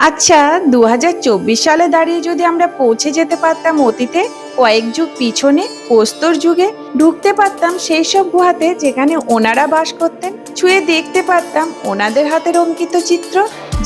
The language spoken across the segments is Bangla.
আচ্ছা দু হাজার চব্বিশ সালে দাঁড়িয়ে যদি আমরা পৌঁছে যেতে পারতাম অতীতে, কয়েক যুগ পিছনে, প্রস্তর যুগে, ঢুকতে পারতাম সেই সব গুহাতে যেখানে ওনারা বাস করতেন, ছুঁয়ে দেখতে পারতাম ওনাদের হাতের অঙ্কিত চিত্র।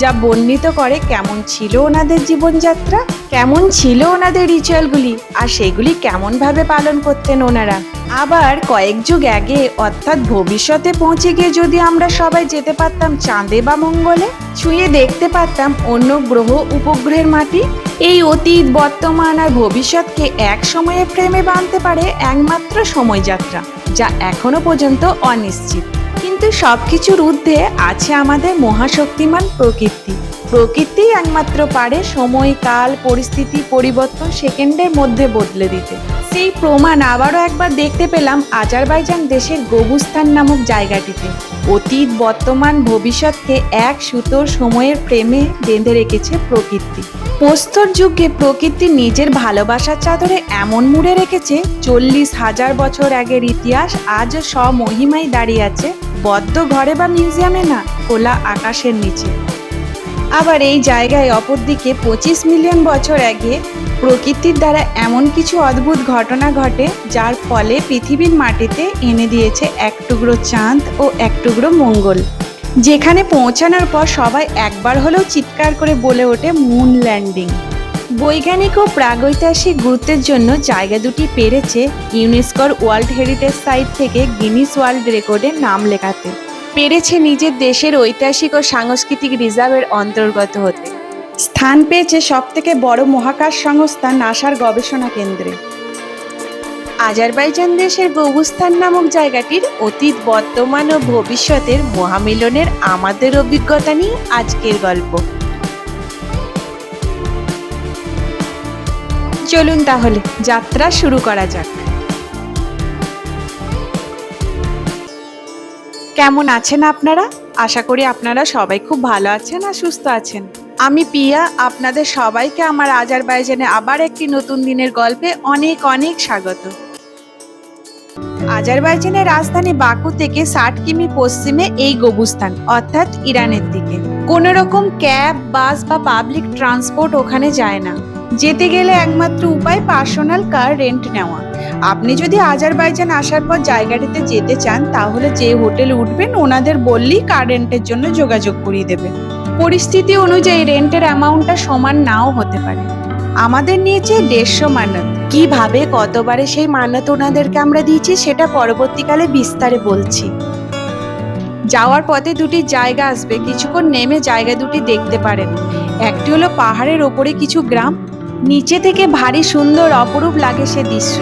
যা বর্ণিত করে কেমন ছিল ওনাদের জীবনযাত্রা, কেমন ছিল ওনাদের রিচুয়ালগুলি আর সেগুলি কেমনভাবে পালন করতেন ওনারা। আবার কয়েক যুগ আগে, অর্থাৎ ভবিষ্যতে পৌঁছে গিয়ে যদি আমরা সবাই যেতে পারতাম চাঁদে বা মঙ্গলে, ছুঁয়ে দেখতে পারতাম অন্য গ্রহ উপগ্রহের মাটি, এই অতীত, বর্তমান আর ভবিষ্যৎকে এক সময়ে ফ্রেমে বাঁধতে পারে একমাত্র সময়যাত্রা, যা এখনও পর্যন্ত অনিশ্চিত। কিন্তু সব কিছুর ঊর্ধ্বে আছে আমাদের মহাশক্তিমান প্রকৃতি। প্রকৃতি একমাত্র পারে সময়, কাল, পরিস্থিতি, পরিবর্তন সেকেন্ডের মধ্যে বদলে দিতে। সেই প্রমাণ আবারও একবার দেখতে পেলাম আজারবাইজান দেশের গবুস্থান নামক জায়গাটিতে। অতীত, বর্তমান, ভবিষ্যৎকে এক সুতোর সময়ের প্রেমে বেঁধে রেখেছে প্রকৃতি। প্রস্তর যুগে প্রকৃতি নিজের ভালোবাসার চাদরে এমন মুড়ে রেখেছে, চল্লিশ হাজার বছর আগের ইতিহাস আজও স্বমহিমায় দাঁড়িয়ে আছে, বদ্ধ ঘরে বা মিউজিয়ামে না, খোলা আকাশের নিচে। আবার এই জায়গায় অপরদিকে পঁচিশ মিলিয়ন বছর আগে প্রকৃতির দ্বারা এমন কিছু অদ্ভুত ঘটনা ঘটে, যার ফলে পৃথিবীর মাটিতে এনে দিয়েছে এক টুকরো চাঁদ ও এক টুকরো মঙ্গল। যেখানে পৌঁছানোর পর সবাই একবার হলেও চিৎকার করে বলে ওঠে মুন ল্যান্ডিং। বৈজ্ঞানিক ও প্রাগৈতিহাসিক গুরুত্বের জন্য জায়গা দুটি পেরেছে ইউনেস্কোর ওয়ার্ল্ড হেরিটেজ সাইট থেকে গিনিস ওয়ার্ল্ড রেকর্ডে নাম লেখাতে। পেরেছে নিজের দেশের ঐতিহাসিক ও সাংস্কৃতিক রিজার্ভের অন্তর্গত হতে। স্থান পেয়েছে সব থেকে বড় মহাকাশ সংস্থা নাসার গবেষণা কেন্দ্রে। আজারবাইজান দেশের গবুস্থান নামক জায়গাটির অতীত, বর্তমান ও ভবিষ্যতের মহামিলনের আমাদের অভিজ্ঞতা নিয়ে আজকের গল্প। চলুন তাহলে, যাত্রা শুরু করা যাক। কেমন আছেন আপনারা? আশা করি আপনারা সবাই খুব ভালো আছেন আর সুস্থ আছেন। আমি পিয়া, আপনাদের সবাইকে আমার আজারবাইজানে আবার একটি নতুন দিনের গল্পে অনেক অনেক স্বাগত। আজারবাইজানের রাজধানী বাকু থেকে ষাট কিমি পশ্চিমে এই গবুস্তান, অর্থাৎ ইরানের দিকে। কোনো রকম ক্যাব, বাস বা পাবলিক ট্রান্সপোর্ট ওখানে যায় না। যেতে গেলে একমাত্র উপায় পার্সোনাল কার রেন্ট নেওয়া। আপনি যদি আজারবাইজান আসার পর জায়গাটিতে যেতে চান, তাহলে যে হোটেলে উঠবেন, ওনাদের বললেই কার রেন্টের জন্য যোগাযোগ করিয়ে দেবে। পরিস্থিতি অনুযায়ী রেন্টের অ্যামাউন্টটা সমান নাও হতে পারে। আমাদের নিয়েছে দেড়শো মানত কীভাবে কতবারে সেই মানত ওনাদেরকে আমরা দিয়েছি, সেটা পরবর্তীকালে বিস্তারে বলছি। যাওয়ার পথে দুটি জায়গা আসবে। কিছুক্ষণ নেমে জায়গা দুটি দেখতে পারেন। একটি হলো পাহাড়ের ওপরে কিছু গ্রাম নিচে থেকে ভারী সুন্দর অপরূপ লাগে সে দৃশ্য।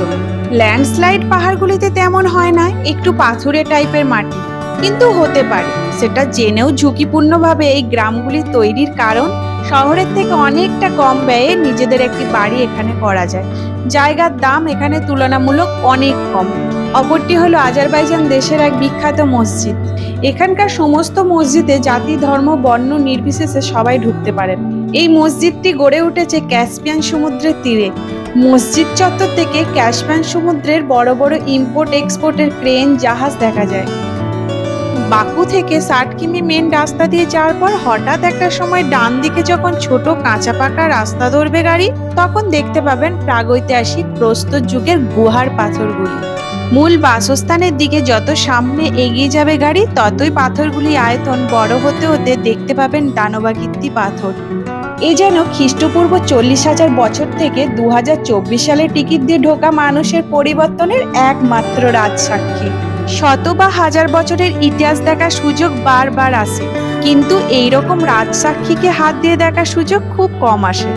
ল্যান্ডস্লাইড পাহাড়গুলিতে তেমন হয় না, একটু পাথুরে টাইপের মাটি। কিন্তু হতে পারে, সেটা জেনেও ঝুঁকিপূর্ণভাবে এই গ্রামগুলি তৈরির কারণ শহরের থেকে অনেকটা কম ব্যয়ে নিজেদের একটি বাড়ি এখানে করা যায়। জায়গার দাম এখানে তুলনামূলক অনেক কম। অপরটি হলো আজারবাইজান দেশের এক বিখ্যাত মসজিদ। এখানকার সমস্ত মসজিদে জাতি, ধর্ম, বর্ণ নির্বিশেষে সবাই ঢুকতে পারেন। এই মসজিদটি গড়ে উঠেছে ক্যাসপিয়ান সমুদ্রের তীরে। মসজিদ চত্বর থেকে ক্যাসপিয়ান সমুদ্রের বড় বড় ইম্পোর্ট, এক্সপোর্টের ক্রেন, জাহাজ দেখা যায়। বাকু থেকে ষাট কিমি মেন রাস্তা দিয়ে যাওয়ার পর হঠাৎ একটা সময় ডান দিকে যখন ছোট কাঁচা পাকা রাস্তা ধরবে গাড়ি, তখন দেখতে পাবেন প্রাগৈতিহাসিক প্রস্তর যুগের গুহার পাথরগুলি। মূল বাসস্থানের দিকে যত সামনে এগিয়ে যাবে গাড়ি, ততই পাথরগুলি আয়তন বড় হতে হতে দেখতে পাবেন দানবাকীর্তি পাথর। এ যেন খ্রিস্টপূর্ব চল্লিশ হাজার বছর থেকে দু সালের টিকিট দিয়ে ঢোকা মানুষের পরিবর্তনের একমাত্র রাজসাক্ষী। শত বা হাজার বছরের ইতিহাস দেখার সুযোগ বারবার আসে, কিন্তু এই রকম রাজসাক্ষীকে হাত দিয়ে দেখার সুযোগ খুব কম আসে।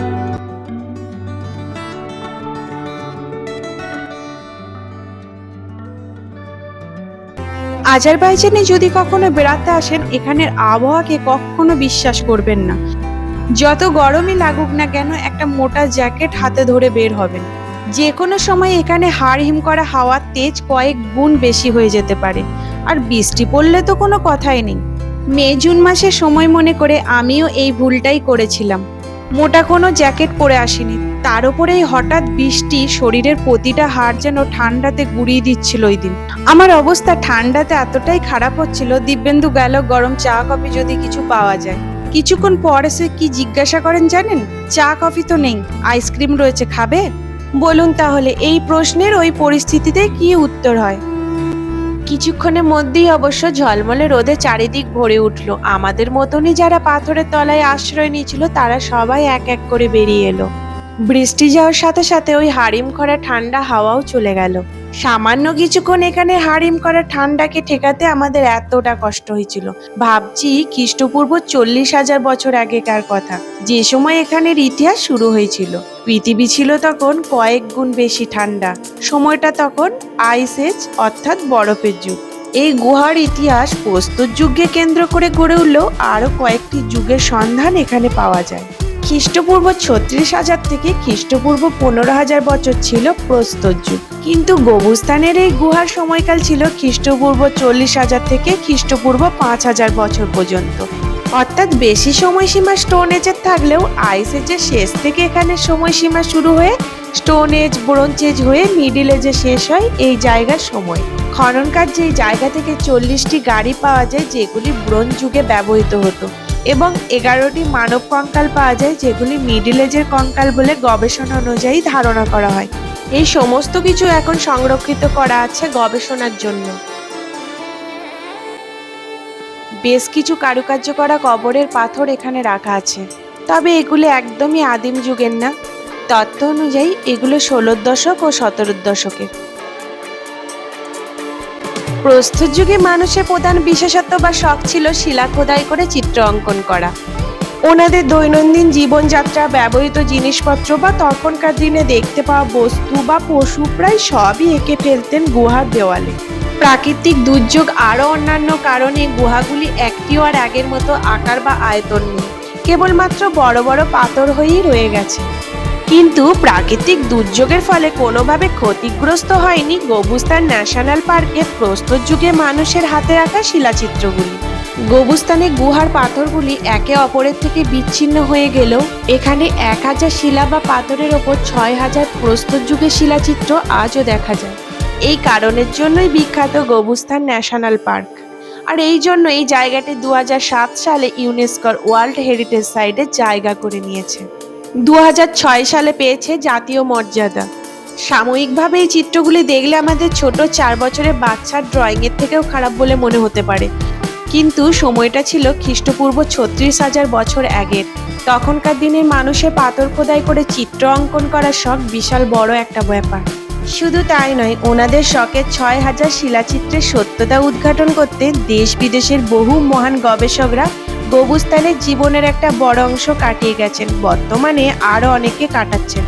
আজারবাইজানে যদি কখনো বেড়াতে আসেন, এখানের আবহাওয়াকে কখনো বিশ্বাস করবেন না। যত গরমই লাগুক না কেন, একটা মোটা জ্যাকেট হাতে ধরে বের হবেন। যে কোনো সময় এখানে হাড় হিম করা হাওয়ার তেজ কয়েক গুণ বেশি হয়ে যেতে পারে। আর বৃষ্টি পড়লে তো কোনো কথাই নেই। মে, জুন মাসে সময় মনে করে আমিও এই ভুলটাই করেছিলাম। মোটা কোনো জ্যাকেট পরে আসিনি। তার উপরে এই হঠাৎ বৃষ্টি শরীরের প্রতিটা হাড় যেন ঠান্ডাতে গুড়িয়ে দিচ্ছিল ওই দিন। আমার অবস্থা ঠান্ডাতে এতটাই খারাপ হচ্ছিল, দিব্যেন্দু গেল গরম চা, কফি যদি কিছু পাওয়া যায়। কিছুক্ষণ পর এসে কি জিজ্ঞাসা করেন জানেন? চা, কফি তো নেই। আইসক্রিম রয়েছে, খাবে? বলুন তাহলে, এই প্রশ্নের ওই পরিস্থিতিতে কি উত্তর হয়? কিছুক্ষণের মধ্যেই অবশ্য ঝলমলে রোদে চারিদিক ভরে উঠল। আমাদের মতনই যারা পাথরের তলায় আশ্রয় নিয়েছিল, তারা সবাই এক এক করে বেরিয়ে এলো। বৃষ্টি যাওয়ার সাথে সাথে ওই হারিম করা ঠান্ডা হাওয়াও চলে গেল। সামান্য কিছুক্ষণ এখানে হারিম করা ঠান্ডাকে ঠেকাতে আমাদের এতটা কষ্ট হয়েছিল। ভাবছি খ্রিস্টপূর্ব চল্লিশ হাজার বছর আগেকার কথা। যে সময় এখানের ইতিহাস শুরু হয়েছিল। পৃথিবী ছিল তখন কয়েক গুণ বেশি ঠান্ডা। সময়টা তখন আইস এজ, অর্থাৎ বরফের যুগ। এই গুহার ইতিহাস প্রস্তুত যুগকে কেন্দ্র করে গড়ে উঠলেও আরও কয়েকটি যুগের সন্ধান এখানে পাওয়া যায়। খ্রিস্টপূর্ব ছত্রিশ হাজার থেকে খ্রিস্টপূর্ব পনেরো হাজার বছর ছিল প্রস্তর যুগ। কিন্তু গবুস্তানের এই গুহার সময়কাল ছিল খ্রিস্টপূর্ব চল্লিশ হাজার থেকে খ্রিস্টপূর্ব পাঁচ হাজার বছর পর্যন্ত। অর্থাৎ বেশি সময়সীমা স্টোন এজের থাকলেও আইস এজের শেষ থেকে এখানে সময়সীমা শুরু হয়ে স্টোন এজ ব্রোঞ্জ এজ হয়ে মিডিল এজে শেষ হয় এই জায়গার সময়। খনন কার্যে এই জায়গা থেকে চল্লিশটি গাড়ি পাওয়া যায়, যেগুলি ব্রোঞ্জ যুগে ব্যবহৃত হতো। এবং এগারোটি মানব কঙ্কাল পাওয়া যায়, যেগুলি মিডিল এজের কঙ্কাল বলে গবেষণা অনুযায়ী ধারণা করা হয়। এই সমস্ত কিছু এখন সংরক্ষিত করা আছে গবেষণার জন্য। বেশ কিছু কারুকার্য করা কবরের পাথর এখানে রাখা আছে। তবে এগুলো একদমই আদিম যুগের না। তথ্য অনুযায়ী এগুলো ষোলোর দশক ও সতেরোর দশকের। প্রস্তুত যুগে মানুষের প্রধান বিশেষত্ব বা শখ ছিল শিলা খোদাই করে চিত্র অঙ্কন করা। ওনাদের দৈনন্দিন জীবনযাত্রা, ব্যবহৃত জিনিসপত্র বা তখনকার দিনে দেখতে পাওয়া বস্তু বা পশু প্রায় সবই এঁকে ফেলতেন গুহার দেওয়ালে। প্রাকৃতিক দুর্যোগ আরও অন্যান্য কারণে গুহাগুলি একটিও আর আগের মতো আকার বা আয়তন নেই। কেবলমাত্র বড় বড় পাথর হয়েই রয়ে গেছে। কিন্তু প্রাকৃতিক দুর্যোগের ফলে কোনোভাবে ক্ষতিগ্রস্ত হয়নি গবুস্তান ন্যাশনাল পার্কের প্রস্তর যুগে মানুষের হাতে রাখা শিলাচিত্রগুলি। গবুস্তানে গুহার পাথরগুলি একে অপরের থেকে বিচ্ছিন্ন হয়ে গেলেও এখানে এক হাজার শিলা বা পাথরের ওপর ছয় হাজার প্রস্তর যুগের শিলাচিত্র আজও দেখা যায়। এই কারণের জন্যই বিখ্যাত গবুস্তান ন্যাশনাল পার্ক। আর এই জন্য এই জায়গাটি দু হাজার সাত সালে ইউনেস্কোর ওয়ার্ল্ড হেরিটেজ সাইটে জায়গা করে নিয়েছে। দু হাজার ছয় সালে পেয়েছে জাতীয় মর্যাদা। সাময়িকভাবে এই চিত্রগুলি দেখলে আমাদের ছোট চার বছরের বাচ্চার ড্রয়িংয়ের থেকেও খারাপ বলে মনে হতে পারে। কিন্তু সময়টা ছিল খ্রিস্টপূর্ব ছত্রিশ হাজার বছর আগের। তখনকার দিনে মানুষের পাথর খোদাই করে চিত্র অঙ্কন করার শখ বিশাল বড় একটা ব্যাপার। শুধু তাই নয়, ওনাদের শখের ছয় হাজার শিলাচিত্রের সত্যতা উদ্ঘাটন করতে দেশ বিদেশের বহু মহান গবেষকরা গবুস্তানের জীবনের একটা বড় অংশ কাটিয়ে গেছেন। বর্তমানে আরও অনেকে কাটাচ্ছেন।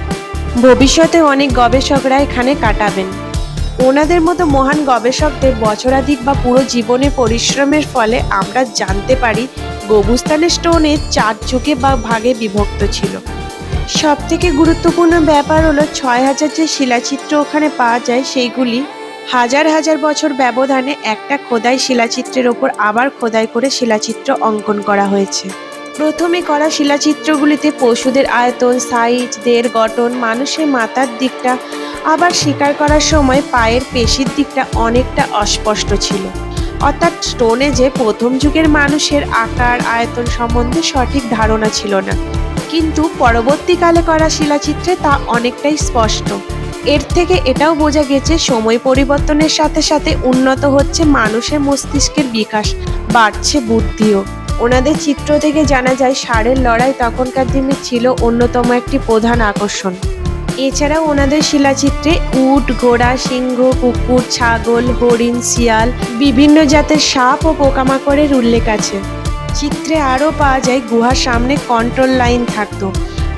ভবিষ্যতে অনেক গবেষকরা এখানে কাটাবেন। ওনাদের মতো মহান গবেষকদের বছরাধিক বা পুরো জীবনে পরিশ্রমের ফলে আমরা জানতে পারি, গবুস্তানের স্টোনে চার যুগে বা ভাগে বিভক্ত ছিল। সব থেকে গুরুত্বপূর্ণ ব্যাপার হলো ছয় হাজার যে শিলাচিত্র ওখানে পাওয়া যায়, সেইগুলি হাজার হাজার বছর ব্যবধানে একটা খোদাই শিলাচিত্রের ওপর আবার খোদাই করে শিলাচিত্র অঙ্কন করা হয়েছে। প্রথমে করা শিলাচিত্রগুলিতে পশুদের আয়তন, সাইজ দের গঠন, মানুষের মাথার দিকটা, আবার শিকার করার সময় পায়ের পেশির দিকটা অনেকটা অস্পষ্ট ছিল। অর্থাৎ স্টোনে যে প্রথম যুগের মানুষের আকার, আয়তন সম্বন্ধে সঠিক ধারণা ছিল না। কিন্তু পরবর্তীকালে করা শিলাচিত্রে তা অনেকটাই স্পষ্ট। এর থেকে এটাও বোঝা গেছে সময় পরিবর্তনের সাথে সাথে উন্নত হচ্ছে মানুষের মস্তিষ্কের বিকাশ, বাড়ছে বুদ্ধিও। ওনাদের চিত্র থেকে জানা যায়, ষাঁড়ের লড়াই তখনকার দিনে ছিল অন্যতম একটি প্রধান আকর্ষণ। এছাড়াও ওনাদের শিলাচিত্রে উট, ঘোড়া, সিংহ, কুকুর, ছাগল, হরিণ, শিয়াল, বিভিন্ন জাতের সাপ ও পোকামাকড়ের উল্লেখ আছে। চিত্রে আরও পাওয়া যায়, গুহার সামনে কন্ট্রোল লাইন থাকতো।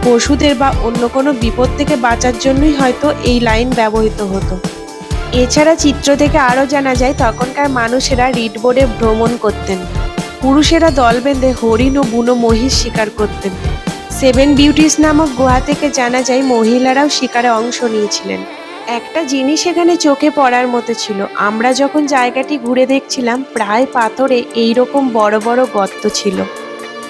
পশুদের বা অন্য কোনো বিপদ থেকে বাঁচার জন্যই হয়তো এই লাইন ব্যবহৃত হতো। এছাড়া চিত্র থেকে আরও জানা যায়, তখনকার মানুষেরা রিডবোর্ডে ভ্রমণ করতেন। পুরুষেরা দল বেঁধে হরিণ ও বুনো মহিষ শিকার করতেন। সেভেন বিউটিস নামক গুহা থেকে জানা যায়, মহিলারাও শিকারে অংশ নিয়েছিলেন। একটা জিনিস এখানে চোখে পড়ার মতো ছিল। আমরা যখন জায়গাটি ঘুরে দেখছিলাম, প্রায় পাথরে এইরকম বড় বড় গর্ত ছিল।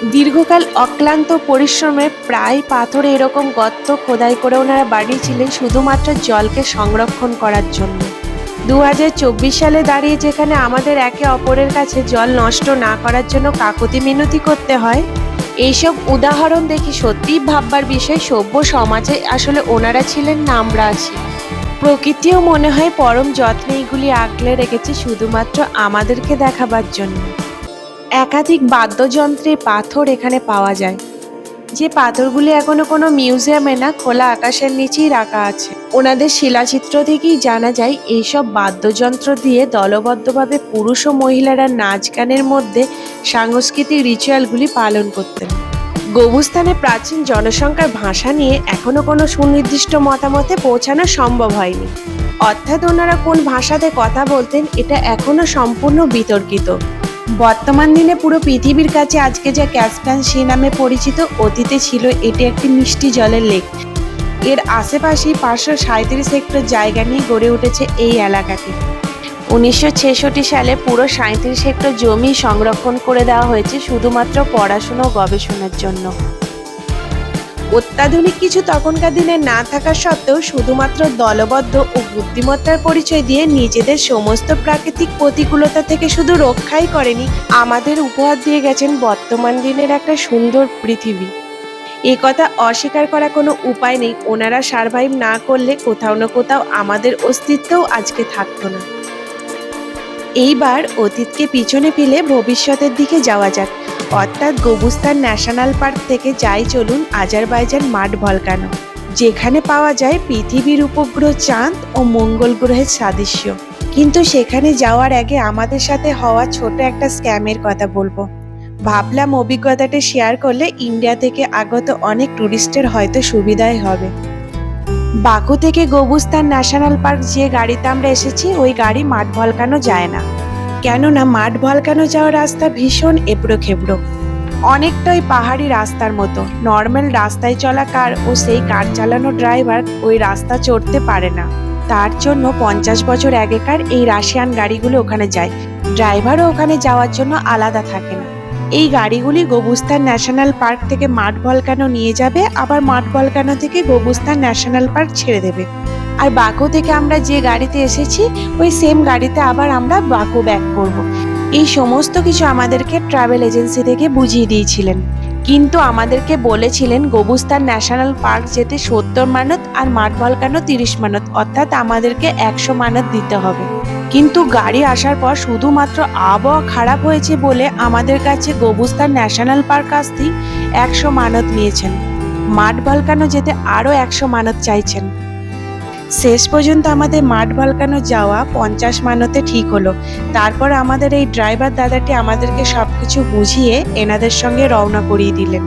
দীর্ঘকাল অক্লান্ত পরিশ্রমে প্রায় পাথরে এরকম গর্ত খোদাই করে ওনারা বাড়িয়েছিলেন শুধুমাত্র জলকে সংরক্ষণ করার জন্য। দু হাজার চব্বিশ সালে দাঁড়িয়ে যেখানে আমাদের একে অপরের কাছে জল নষ্ট না করার জন্য কাকুতি মিনতি করতে হয়, এইসব উদাহরণ দেখি সত্যিই ভাববার বিষয় সভ্য সমাজে আসলে ওনারা ছিলেন না আছি প্রকৃতিও মনে হয় পরম যত্নে এগুলি আগলে রেখেছে শুধুমাত্র আমাদেরকে দেখাবার জন্য। একাধিক বাদ্যযন্ত্রের পাথর এখানে পাওয়া যায়। যে পাথরগুলি এখনও কোনো মিউজিয়ামে না, খোলা আকাশের নিচেই রাখা আছে। ওনাদের শিলাচিত্র থেকেই জানা যায়, এইসব বাদ্যযন্ত্র দিয়ে দলবদ্ধভাবে পুরুষ ও মহিলারা নাচ গানের মধ্যে সাংস্কৃতিক রিচুয়ালগুলি পালন করতেন। গবুস্থানে প্রাচীন জনসংখ্যার ভাষা নিয়ে এখনও কোনো সুনির্দিষ্ট মতামতে পৌঁছানো সম্ভব হয়নি। অর্থাৎ ওনারা কোন ভাষাতে কথা বলতেন, এটা এখনও সম্পূর্ণ বিতর্কিত। বর্তমান দিনে পুরো পৃথিবীর কাছে আজকে যা ক্যাসপ্যান সে নামে পরিচিত অতীতে ছিল, এটি একটি মিষ্টি জলের লেক। এর আশেপাশেই পাঁচশো সাঁত্রিশ হেক্টর জায়গা নিয়ে গড়ে উঠেছে এই এলাকাটি। উনিশশো ছেষট্টি সালে পুরো সাঁত্রিশ হেক্টর জমি সংরক্ষণ করে দেওয়া হয়েছে শুধুমাত্র পড়াশুনো গবেষণার জন্য। অত্যাধুনিক কিছু তখনকার দিনে না থাকা সত্ত্বেও শুধুমাত্র দলবদ্ধ ও বুদ্ধিমত্তার পরিচয় দিয়ে নিজেদের সমস্ত প্রাকৃতিক প্রতিকূলতা থেকে শুধু রক্ষাই করেনি, আমাদের উপহার দিয়ে গেছেন বর্তমান দিনের একটা সুন্দর পৃথিবী। এ কথা অস্বীকার করা কোনো উপায় নেই, ওনারা সার্ভাইভ না করলে কোথাও না কোথাও আমাদের অস্তিত্বও আজকে থাকতো না। এইবার অতীতকে পিছনে ফেলে ভবিষ্যতের দিকে যাওয়া যাক। অর্থাৎ গবুস্তান ন্যাশনাল পার্ক থেকে যাই চলুন আজারবাইজান মাঠ ভলকানো, যেখানে পাওয়া যায় পৃথিবীর উপগ্রহ চাঁদ ও মঙ্গল গ্রহের সাদৃশ্য। কিন্তু সেখানে যাওয়ার আগে আমাদের সাথে হওয়া ছোট একটা স্ক্যামের কথা বলব। ভাবলাম অভিজ্ঞতাটা শেয়ার করলে ইন্ডিয়া থেকে আগত অনেক টুরিস্টের হয়তো সুবিধাই হবে। বাকু থেকে গবুস্তান ন্যাশনাল পার্ক যে গাড়িতে আমরা এসেছি, ওই গাড়ি মাঠ ভলকানো যায় না। কেননা মাঠ ভলকানো যাওয়ার রাস্তা ভীষণ এবড়ো খেবড়ো অনেকটাই পাহাড়ি রাস্তার মতো। নর্মাল রাস্তায় চলা কার ও সেই কার চালানো ড্রাইভার ওই রাস্তা চড়তে পারে না। তার জন্য পঞ্চাশ বছর আগেকার এই রাশিয়ান গাড়িগুলো ওখানে যায়। ড্রাইভারও ওখানে যাওয়ার জন্য আলাদা থাকে না এই গাড়িগুলি গবুস্তান ন্যাশনাল পার্ক থেকে মাঠ ভলকানো নিয়ে যাবে, আবার মাঠ ভলকানো থেকে গবুস্তান ন্যাশনাল পার্ক ছেড়ে দেবে। আর বাকু থেকে আমরা যে গাড়িতে এসেছি, ওই সেম গাড়িতে আবার আমরা বাকু ব্যাক করব। এই সমস্ত কিছু আমাদেরকে ট্রাভেল এজেন্সি থেকে বুঝিয়ে দিয়েছিলেন। কিন্তু আমাদেরকে বলেছিলেন গবুস্তান ন্যাশনাল পার্ক যেতে সত্তর মানত আর মাঠ ভলকানো তিরিশ মানত, অর্থাৎ আমাদেরকে একশো মানত দিতে হবে। কিন্তু গাড়ি আসার পর শুধুমাত্র আবহাওয়া খারাপ হয়েছে বলে আমাদের কাছে গবুস্তান ন্যাশনাল পার্ক আসতেই একশো মানত নিয়েছেন। মাঠ ভলকানো যেতে আরও একশো মানত চাইছেন। শেষ পর্যন্ত আমাদের মাঠ ভলকানো যাওয়া পঞ্চাশ মানতে ঠিক হলো। তারপর আমাদের এই ড্রাইভার দাদাটি আমাদেরকে সব কিছু বুঝিয়ে এনাদের সঙ্গে রওনা করিয়ে দিলেন।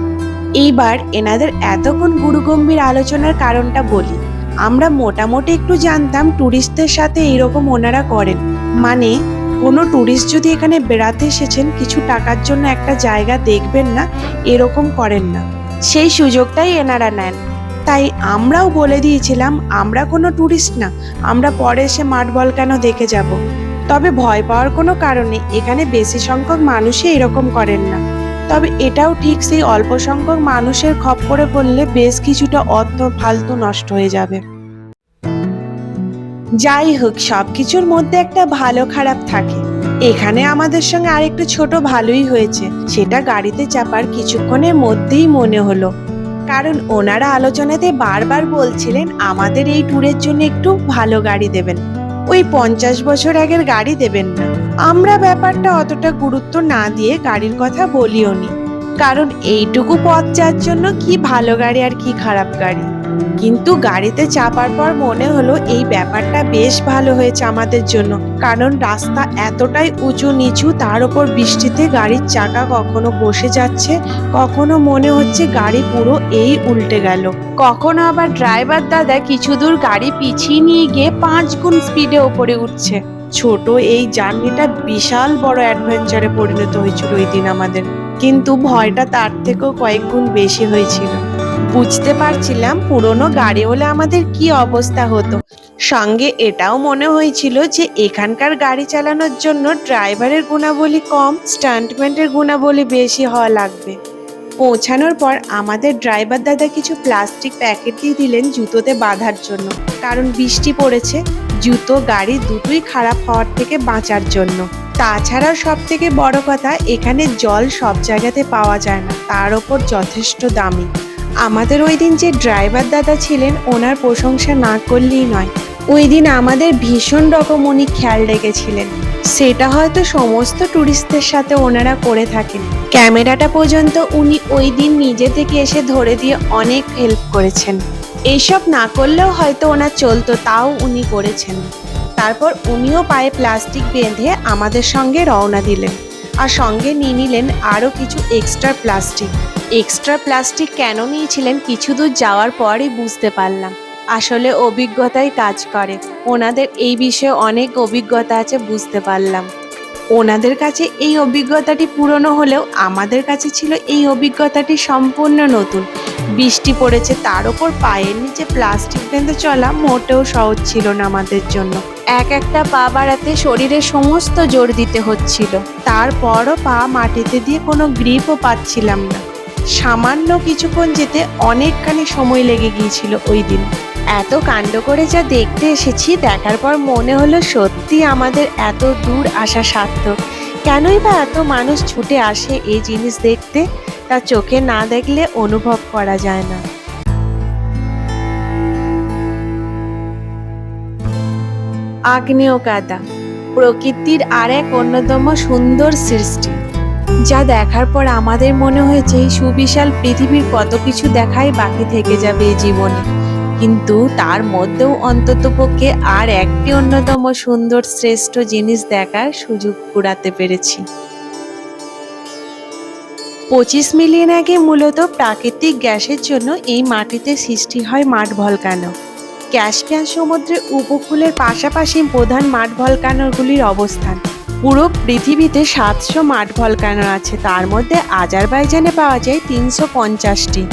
এইবার এনাদের এতক্ষণ গুরুগম্ভীর আলোচনার কারণটা বলি। আমরা মোটামুটি একটু জানতাম ট্যুরিস্টদের সাথে এইরকম ওনারা করেন। মানে কোনো ট্যুরিস্ট যদি এখানে বেড়াতে এসেছেন, কিছু টাকার জন্য একটা জায়গা দেখবেন না, এরকম করেন না। সেই সুযোগটাই এনারা নেন। তাই আমরাও বলে দিয়েছিলাম, আমরা কোনো ট্যুরিস্ট না, আমরা পরে এসে মাঠ বল কেন দেখে যাব? তবে ভয় পাওয়ার কোনো কারণে এখানে বেশি সংখ্যক মানুষই এরকম করেন না। তবে এটাও ঠিক সেই অল্প সংখ্যক মানুষের খপ্পরে পড়লে বেশ কিছুটা অর্থ ফালতু নষ্ট হয়ে যাবে। যাই হোক সব কিছুর মধ্যে একটা ভালো খারাপ থাকে। এখানে আমাদের সঙ্গে আরেকটু ছোট ভালোই হয়েছে, সেটা গাড়িতে চাপার কিছুক্ষণের মধ্যেই মনে হলো। কারণ ওনারা আলোচনাতে বারবার বলছিলেন, আমাদের এই ট্যুরের জন্য একটু ভালো গাড়ি দেবেন। ওই পঞ্চাশ বছর আগের গাড়ি দেবেন না। আমরা ব্যাপারটা অতটা গুরুত্ব না দিয়ে গাড়ির কথা বলিও নি কারণ এইটুকু পথ যাওয়ার জন্য কি ভালো গাড়ি আর কি খারাপ গাড়ি। কিন্তু গাড়িতে চাপার পর মনে হলো এই ব্যাপারটা বেশ ভালো হয়েছে আমাদের জন্য। কারণ রাস্তা এতটাই উঁচু নিচু, তার উপর বৃষ্টিতে গাড়ির চাকা কখনো বসে যাচ্ছে, কখনো মনে হচ্ছে গাড়ি পুরো এই উল্টে গেল। কখনো আবার ড্রাইভার দাদা কিছু দূর গাড়ি পিছিয়ে নিয়ে গিয়ে পাঁচ গুণ স্পিডে ওপরে উঠছে। ছোট এই জার্নিটা বিশাল বড় অ্যাডভেঞ্চারে পরিণত হয়েছিল ওই দিন আমাদের। কিন্তু ভয়টা তার থেকেও কয়েক গুণ বেশি হয়েছিল। বুঝতে পারছিলাম পুরনো গাড়ি হলে আমাদের কি অবস্থা হতো। সঙ্গে এটাও মনে হয়েছিল যে এখানকার গাড়ি চালানোর জন্য ড্রাইভারের গুণাবলী কম স্টান্টম্যানের গুণাবলী বেশি হওয়া লাগবে। পৌঁছানোর পর আমাদের ড্রাইভার দাদা কিছু প্লাস্টিক প্যাকেট দিয়ে দিলেন জুতোতে বাঁধার জন্য। কারণ বৃষ্টি পড়েছে, জুতো, গাড়ি দুটোই খারাপ হওয়ার থেকে বাঁচার জন্য। তাছাড়াও সব থেকে বড় কথা, এখানে জল সব জায়গাতে পাওয়া যায় না, তার ওপর যথেষ্ট দামি। আমাদের ওই দিন যে ড্রাইভার দাদা ছিলেন, ওনার প্রশংসা না করলেই নয়। ওই দিন আমাদের ভীষণ রকম উনি খেয়াল রেখেছিলেন। সেটা হয়তো সমস্ত ট্যুরিস্টদের সাথে ওনারা করে থাকেন। ক্যামেরাটা পর্যন্ত উনি ওই দিন নিজে থেকে এসে ধরে দিয়ে অনেক হেল্প করেছেন। এইসব না করলেও হয়তো ওনার চলতো, তাও উনি করেছেন। তারপর উনিও পায়ে প্লাস্টিক বেঁধে আমাদের সঙ্গে রওনা দিলেন। আর সঙ্গে নিয়ে নিলেন আরও কিছু এক্সট্রা প্লাস্টিক এক্সট্রা প্লাস্টিক কেন নিয়েছিলেন কিছু দূর যাওয়ার পরই বুঝতে পারলাম। আসলে অভিজ্ঞতাই কাজ করে। ওনাদের এই বিষয়ে অনেক অভিজ্ঞতা আছে, বুঝতে পারলাম। ওনাদের কাছে এই অভিজ্ঞতাটি পুরনো হলেও আমাদের কাছে ছিল এই অভিজ্ঞতাটি সম্পূর্ণ নতুন। বৃষ্টি পড়েছে, তার ওপর পায়ের নিচে প্লাস্টিক বেঁধে চলা মোটেও সহজ ছিল না আমাদের জন্য। এক একটা পা বাড়াতে শরীরে সমস্ত জোর দিতে হচ্ছিল। তারপরও পা মাটিতে দিয়ে কোনো গ্রিপও পাচ্ছিলাম না। সামান্য কিছুক্ষণ যেতে অনেকখানি সময় লেগে গিয়েছিল ওই দিন। এত কাণ্ড করে যা দেখতে এসেছি, দেখার পর মনে হলো সত্যি আমাদের এত দূর আসা সার্থক। কেনই বা এত মানুষ ছুটে আসে এই জিনিস দেখতে, তা চোখে না দেখলে অনুভব করা যায় না। আগ্নেয় কাদা প্রকৃতির আর এক অন্যতম সুন্দর সৃষ্টি। যা দেখার পর আমাদের মনে হয়েছে সুবিশাল পৃথিবীর কত কিছু দেখাই বাকি থেকে যাবে এই জীবনে। কিন্তু তার মধ্যেও অন্ততপক্ষে আর একটি অন্যতম সুন্দর, শ্রেষ্ঠ জিনিস দেখার সুযোগ কুড়াতে পেরেছি। পঁচিশ মিলিয়ন আগে মূলত প্রাকৃতিক গ্যাসের জন্য এই মাটিতে সৃষ্টি হয় মাঠ ভলকানো। ক্যাসপিয়ান সমুদ্রের উপকূলের পাশাপাশি প্রধান মাঠ ভলকানোগুলির অবস্থান। পুরো পৃথিবীতে সাতশো মাঠ ভলকানো আছে। তার মধ্যে আজারবাইজানে পাওয়া যায় তিনশো পঞ্চাশটি।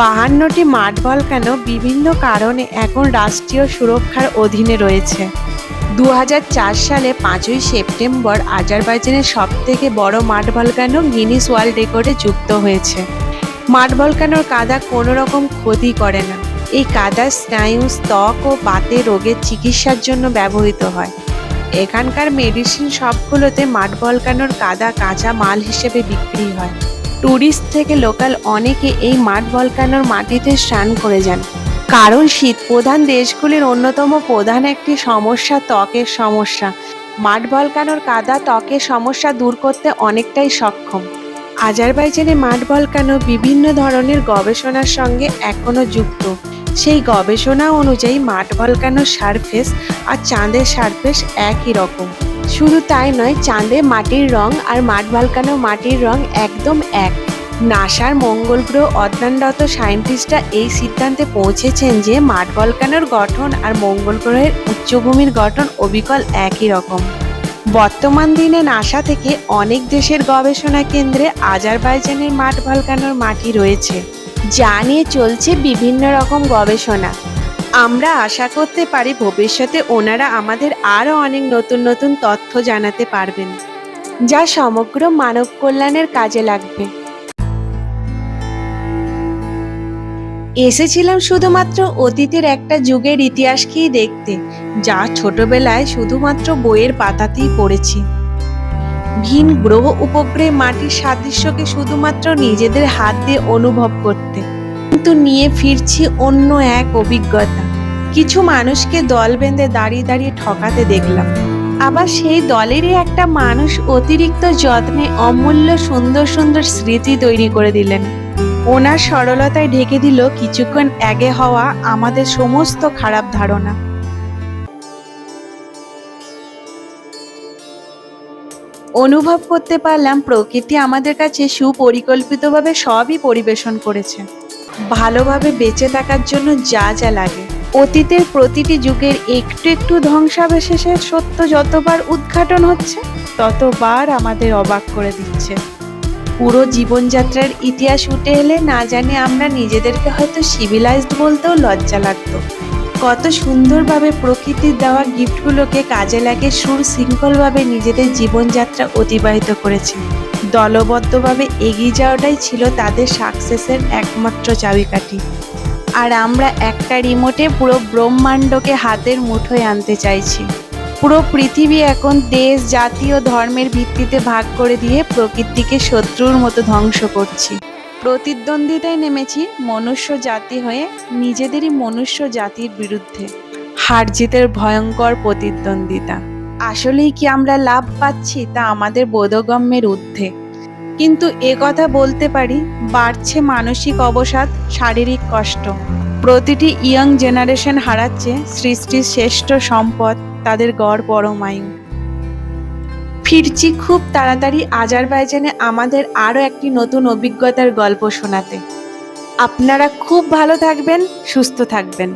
বাহান্নটি মাঠ ভলকানো বিভিন্ন কারণে এখন রাষ্ট্রীয় সুরক্ষার অধীনে রয়েছে। দু হাজার চার সালে পাঁচই সেপ্টেম্বর আজারবাইজানের সব থেকে বড় মাঠ ভলকানো গিনিস ওয়ার্ল্ড রেকর্ডে যুক্ত হয়েছে। মাঠ ভলকানোর কাদা কোনো রকম ক্ষতি করে না। এই কাদা স্নায়ু, ত্বক ও বাতে রোগের চিকিৎসার জন্য ব্যবহৃত হয়। এখানকার মেডিসিন সবগুলোতে মাঠ বলকানোর কাদা কাঁচা মাল হিসেবে বিক্রি হয়। ট্যুরিস্ট থেকে লোকাল অনেকে এই মাঠ বলকানোর মাটিতে স্নান করে যান। কারণ শীত প্রধান দেশগুলির অন্যতম প্রধান একটি সমস্যা ত্বকের সমস্যা। মাঠ ভলকানোর কাদা ত্বকের সমস্যা দূর করতে অনেকটাই সক্ষম। আজারবাইজানে মাঠ বলকানো বিভিন্ন ধরনের গবেষণার সঙ্গে এখনও যুক্ত। সেই গবেষণা অনুযায়ী মাঠ ভলকানোর সারফেস আর চাঁদের সারফেস একই রকম। শুধু তাই নয়, চাঁদে মাটির রং আর মাঠ ভলকানো মাটির রং একদম এক। নাসার মঙ্গল গ্রহ অধ্যয়নরত সায়েন্টিস্টরা এই সিদ্ধান্তে পৌঁছেছেন যে মাঠ ভলকানোর গঠন আর মঙ্গল গ্রহের উচ্চভূমির গঠন অবিকল একই রকম। বর্তমান দিনে নাসা থেকে অনেক দেশের গবেষণা কেন্দ্রে আজারবাইজানের মাঠ ভলকানোর মাটি রয়েছে। যা নিয়ে চলছে বিভিন্ন রকম গবেষণা। আমরা আশা করতে পারি ভবিষ্যতে ওনারা আমাদের আরও অনেক নতুন নতুন তথ্য জানাতে পারবেন, যা সমগ্র মানব কল্যাণের কাজে লাগবে। এসেছিলাম শুধুমাত্র অতীতের একটা যুগের ইতিহাসকেই দেখতে, যা ছোটবেলায় শুধুমাত্র বইয়ের পাতাতেই পড়েছি। ভিন গ্রহ উপগ্রহে মাটির সাদৃশ্যকে শুধুমাত্র নিজেদের হাত দিয়ে অনুভব করতে। কিন্তু নিয়ে ফিরছি অন্য এক অভিজ্ঞতা। কিছু মানুষকে দল বেঁধে দাঁড়িয়ে দাঁড়িয়ে ঠকাতে দেখলাম। আবার সেই দলেরই একটা মানুষ অতিরিক্ত যত্নে অমূল্য সুন্দর সুন্দর স্মৃতি তৈরি করে দিলেন। ওনার সরলতায় ঢেকে দিল কিছুক্ষণ আগে হওয়া আমাদের সমস্ত খারাপ ধারণা। অনুভব করতে পারলাম প্রকৃতি আমাদের কাছে সুপরিকল্পিতভাবে সবই পরিবেশন করেছে। ভালোভাবে বেঁচে থাকার জন্য যা যা লাগে। অতীতের প্রতিটি যুগের একটু একটু ধ্বংসাবশেষের সত্য যতবার উদ্ঘাটন হচ্ছে, ততবার আমাদের অবাক করে দিচ্ছে। পুরো জীবনযাত্রার ইতিহাস উঠে এলে না জানি আমরা নিজেদেরকে হয়তো সিভিলাইজড বলতেও লজ্জা লাগতো। কত সুন্দরভাবে প্রকৃতির দেওয়া গিফটগুলোকে কাজে লাগে সুর শৃঙ্খলভাবে নিজেদের জীবনযাত্রা অতিবাহিত করেছে। দলবদ্ধভাবে এগিয়ে যাওয়াটাই ছিল তাদের সাকসেসের একমাত্র চাবিকাঠি। আর আমরা একটা রিমোটে পুরো ব্রহ্মাণ্ডকে হাতের মুঠোয় আনতে চাইছি। পুরো পৃথিবী এখন দেশ, জাতি ও ধর্মের ভিত্তিতে ভাগ করে দিয়ে প্রকৃতিকে শত্রুর মতো ধ্বংস করছি। প্রতিদ্বন্দ্বিতায় নেমেছি মনুষ্য জাতি হয়ে নিজেদেরই মনুষ্য জাতির বিরুদ্ধে। হার জিতের ভয়ঙ্কর প্রতিদ্বন্দ্বিতা। আসলেই কি আমরা লাভ পাচ্ছি তা আমাদের বোধগম্যের ঊর্ধ্বে। কিন্তু এ কথা বলতে পারি, বাড়ছে মানসিক অবসাদ, শারীরিক কষ্ট। প্রতিটি ইয়ং জেনারেশন হারাচ্ছে সৃষ্টির শ্রেষ্ঠ সম্পদ, তাদের গড় পরমায়ু। ফিরছি খুব তাড়াতাড়ি আজারবাইজানে আমাদের আরও একটি নতুন অভিজ্ঞতার গল্প শোনাতে। আপনারা খুব ভালো থাকবেন, সুস্থ থাকবেন।